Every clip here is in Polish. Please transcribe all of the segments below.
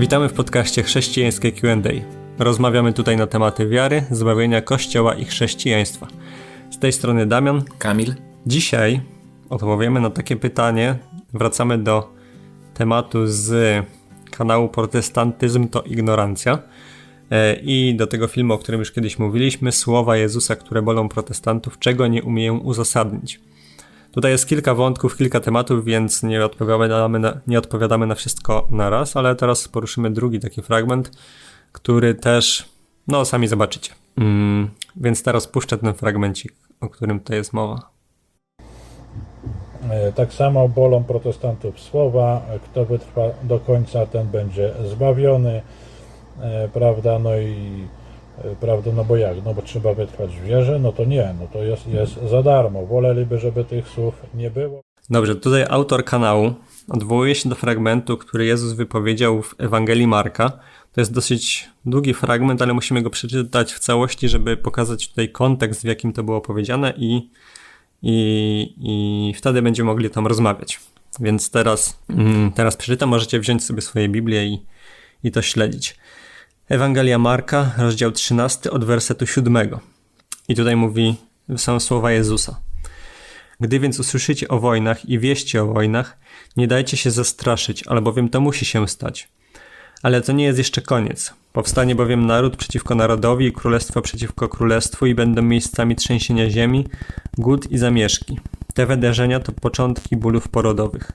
Witamy w podcaście Chrześcijańskie QA. Rozmawiamy tutaj na tematy wiary, zbawienia Kościoła i chrześcijaństwa. Z tej strony Damian. Kamil. Dzisiaj odpowiemy na takie pytanie. Wracamy do tematu z kanału Protestantyzm to ignorancja e, i do tego filmu, o którym już kiedyś mówiliśmy, słowa Jezusa, które bolą protestantów, czego nie umieją uzasadnić. Tutaj jest kilka wątków, kilka tematów, więc nie odpowiadamy na, nie odpowiadamy na wszystko na raz, ale teraz poruszymy drugi taki fragment, który też, no sami zobaczycie. Mm, więc teraz puszczę ten fragmencik, o którym tutaj jest mowa. E, Tak samo bolą protestantów słowa, e, kto wytrwa do końca, ten będzie zbawiony, e, prawda, no i prawda, no bo jak, no bo trzeba wytrwać w wierze, no to nie, no to jest, jest za darmo, woleliby, żeby tych słów nie było. Dobrze, tutaj autor kanału odwołuje się do fragmentu, który Jezus wypowiedział w Ewangelii Marka. To jest dosyć długi fragment, ale musimy go przeczytać w całości, żeby pokazać tutaj kontekst, w jakim to było powiedziane i, i, i wtedy będziemy mogli tam rozmawiać. Więc teraz, mm, teraz przeczytam, możecie wziąć sobie swoje Biblię i, i to śledzić. Ewangelia Marka, rozdział 13 od wersetu 7. I tutaj mówi, są słowa Jezusa. Gdy więc usłyszycie o wojnach i wieście o wojnach, nie dajcie się zastraszyć, albowiem to musi się stać. Ale to nie jest jeszcze koniec. Powstanie bowiem naród przeciwko narodowi i królestwo przeciwko królestwu i będą miejscami trzęsienia ziemi, głód i zamieszki. Te wydarzenia to początki bólów porodowych.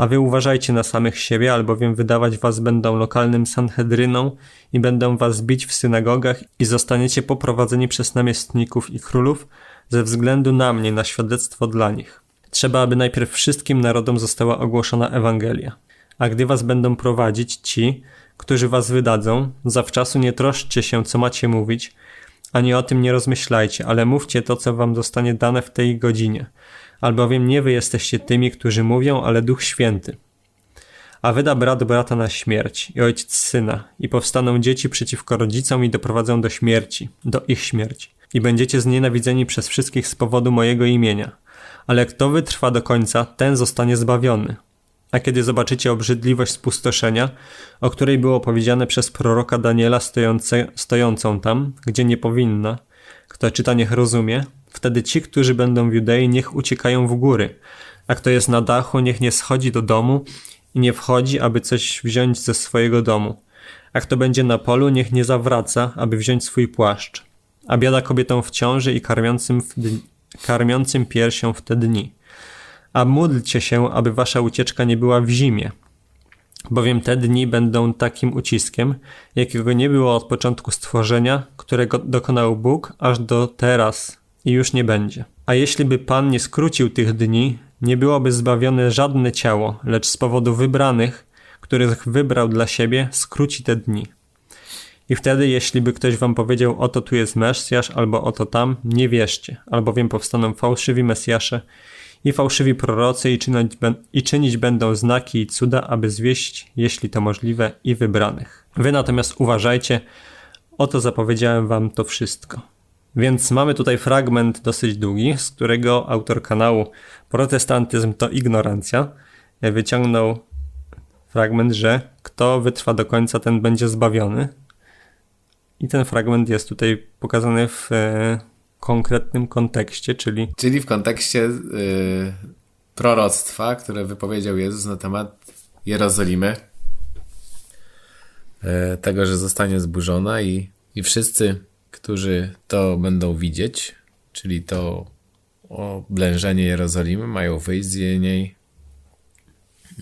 A wy uważajcie na samych siebie, albowiem wydawać was będą lokalnym sanhedryną i będą was bić w synagogach i zostaniecie poprowadzeni przez namiestników i królów ze względu na mnie na świadectwo dla nich. Trzeba, aby najpierw wszystkim narodom została ogłoszona Ewangelia. A gdy was będą prowadzić ci, którzy was wydadzą, zawczasu nie troszczcie się, co macie mówić, ani o tym nie rozmyślajcie, ale mówcie to, co wam zostanie dane w tej godzinie. Albowiem nie wy jesteście tymi, którzy mówią, ale Duch Święty. A wyda brat brata na śmierć i ojciec syna, i powstaną dzieci przeciwko rodzicom i doprowadzą do śmierci, do ich śmierci. I będziecie znienawidzeni przez wszystkich z powodu mojego imienia. Ale kto wytrwa do końca, ten zostanie zbawiony. A kiedy zobaczycie obrzydliwość spustoszenia, o której było powiedziane przez proroka Daniela stojące, stojącą tam, gdzie nie powinna, kto czyta niech rozumie, wtedy ci, którzy będą w Judei, niech uciekają w góry, a kto jest na dachu, niech nie schodzi do domu i nie wchodzi, aby coś wziąć ze swojego domu. A kto będzie na polu, niech nie zawraca, aby wziąć swój płaszcz. A biada kobietom w ciąży i karmiącym, w dni, karmiącym piersią w te dni. A módlcie się, aby wasza ucieczka nie była w zimie, bowiem te dni będą takim uciskiem, jakiego nie było od początku stworzenia, którego dokonał Bóg, aż do teraz i już nie będzie. A jeśli by Pan nie skrócił tych dni, nie byłoby zbawione żadne ciało, lecz z powodu wybranych, których wybrał dla siebie, skróci te dni. I wtedy, jeśli by ktoś wam powiedział, oto tu jest Mesjasz, albo oto tam, nie wierzcie, albowiem powstaną fałszywi Mesjasze i fałszywi prorocy i czynić, i czynić będą znaki i cuda, aby zwieść, jeśli to możliwe, i wybranych. Wy natomiast uważajcie, oto zapowiedziałem wam to wszystko. Więc mamy tutaj fragment dosyć długi, z którego autor kanału Protestantyzm to ignorancja e, wyciągnął fragment, że kto wytrwa do końca, ten będzie zbawiony. I ten fragment jest tutaj pokazany w e, konkretnym kontekście, czyli Czyli w kontekście y, proroctwa, które wypowiedział Jezus na temat Jerozolimy, y, tego, że zostanie zburzona i, i wszyscy, którzy to będą widzieć, czyli to oblężenie Jerozolimy, mają wyjść z niej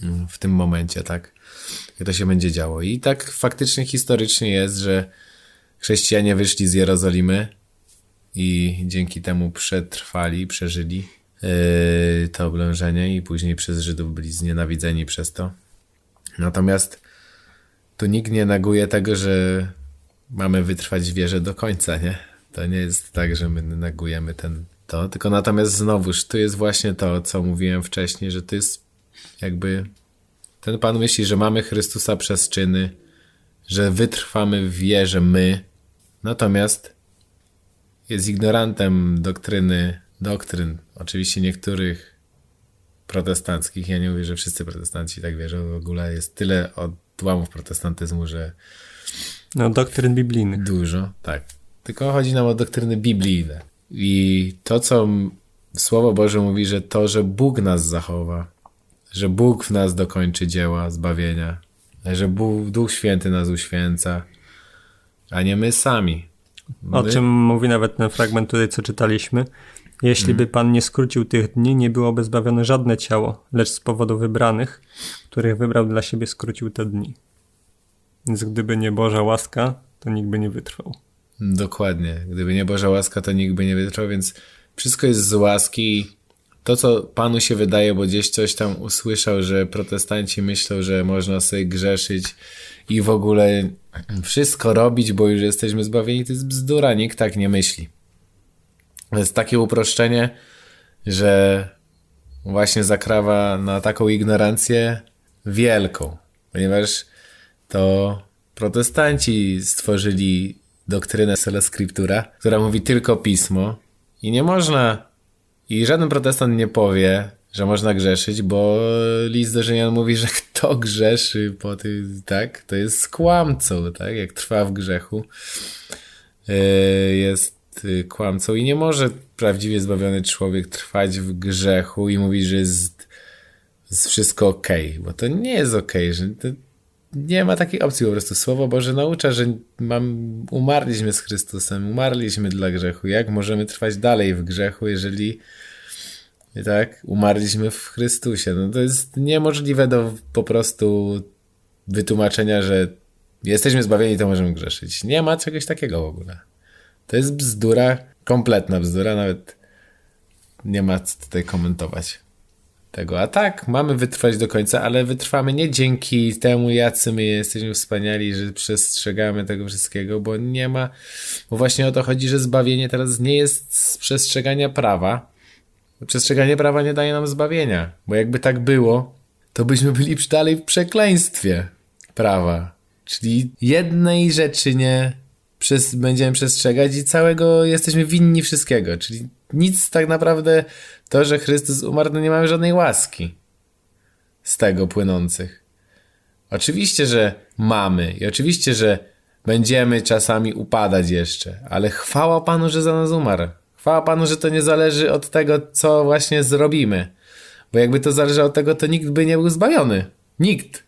mm, w tym momencie, tak? I to się będzie działo. I tak faktycznie historycznie jest, że chrześcijanie wyszli z Jerozolimy i dzięki temu przetrwali, przeżyli yy, to oblężenie i później przez Żydów byli znienawidzeni przez to. Natomiast tu nikt nie neguje tego, że mamy wytrwać wierze do końca, nie? To nie jest tak, że my negujemy ten, to, tylko natomiast znowuż tu jest właśnie to, co mówiłem wcześniej, że to jest jakby ten Pan myśli, że mamy Chrystusa przez czyny, że wytrwamy w wierze my, natomiast jest ignorantem doktryny, doktryn, oczywiście niektórych protestanckich. Ja nie mówię, że wszyscy protestanci tak wierzą. W ogóle jest tyle odłamów protestantyzmu, że No, doktryn biblijnych. Dużo, tak. Tylko chodzi nam o doktryny biblijne. I to, co Słowo Boże mówi, że to, że Bóg nas zachowa, że Bóg w nas dokończy dzieła zbawienia, że Bóg, Duch Święty nas uświęca, a nie my sami. O My- czym mówi nawet ten fragment tutaj, co czytaliśmy. Jeśli Mhm. by Pan nie skrócił tych dni, nie byłoby zbawione żadne ciało, lecz z powodu wybranych, których wybrał dla siebie, skrócił te dni. Więc gdyby nie Boża łaska, to nikt by nie wytrwał. Dokładnie. Gdyby nie Boża łaska, to nikt by nie wytrwał, więc wszystko jest z łaski. To, co Panu się wydaje, bo gdzieś coś tam usłyszał, że protestanci myślą, że można sobie grzeszyć i w ogóle wszystko robić, bo już jesteśmy zbawieni, to jest bzdura. Nikt tak nie myśli. To jest takie uproszczenie, że właśnie zakrawa na taką ignorancję wielką, ponieważ to protestanci stworzyli doktrynę sola scriptura, która mówi tylko pismo i nie można i żaden protestant nie powie, że można grzeszyć, bo list do Rzymian mówi, że kto grzeszy po tym, tak, to jest kłamcą, tak, jak trwa w grzechu, yy, jest yy, kłamcą i nie może prawdziwie zbawiony człowiek trwać w grzechu i mówić, że jest, jest wszystko okej, bo to nie jest okej, że nie ma takiej opcji po prostu. Słowo Boże naucza, że mam, umarliśmy z Chrystusem, umarliśmy dla grzechu. Jak możemy trwać dalej w grzechu, jeżeli tak, umarliśmy w Chrystusie? No to jest niemożliwe do po prostu wytłumaczenia, że jesteśmy zbawieni, to możemy grzeszyć. Nie ma czegoś takiego w ogóle. To jest bzdura, kompletna bzdura, nawet nie ma co tutaj komentować tego. A tak, mamy wytrwać do końca, ale wytrwamy nie dzięki temu, jacy my jesteśmy wspaniali, że przestrzegamy tego wszystkiego, bo nie ma, bo właśnie o to chodzi, że zbawienie teraz nie jest z przestrzegania prawa. Przestrzeganie prawa nie daje nam zbawienia, bo jakby tak było, to byśmy byli dalej w przekleństwie prawa. Czyli jednej rzeczy nie przez, będziemy przestrzegać i całego jesteśmy winni wszystkiego. Czyli nic tak naprawdę to, że Chrystus umarł, no nie mamy żadnej łaski z tego płynących. Oczywiście, że mamy i oczywiście, że będziemy czasami upadać jeszcze, ale chwała Panu, że za nas umarł. Chwała Panu, że to nie zależy od tego, co właśnie zrobimy. Bo jakby to zależało od tego, to nikt by nie był zbawiony. Nikt.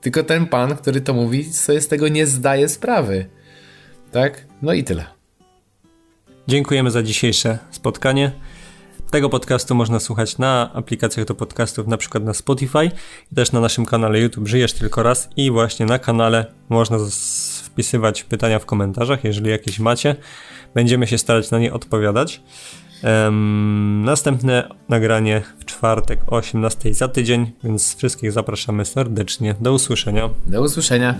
Tylko ten Pan, który to mówi, sobie z tego nie zdaje sprawy. Tak? No i tyle. Dziękujemy za dzisiejsze spotkanie. Tego podcastu można słuchać na aplikacjach do podcastów, na przykład na Spotify też na naszym kanale YouTube Żyjesz Tylko Raz i właśnie na kanale można wpisywać pytania w komentarzach, jeżeli jakieś macie. Będziemy się starać na nie odpowiadać. Em, następne nagranie w czwartek o 18 za tydzień, więc wszystkich zapraszamy serdecznie. Do usłyszenia. Do usłyszenia.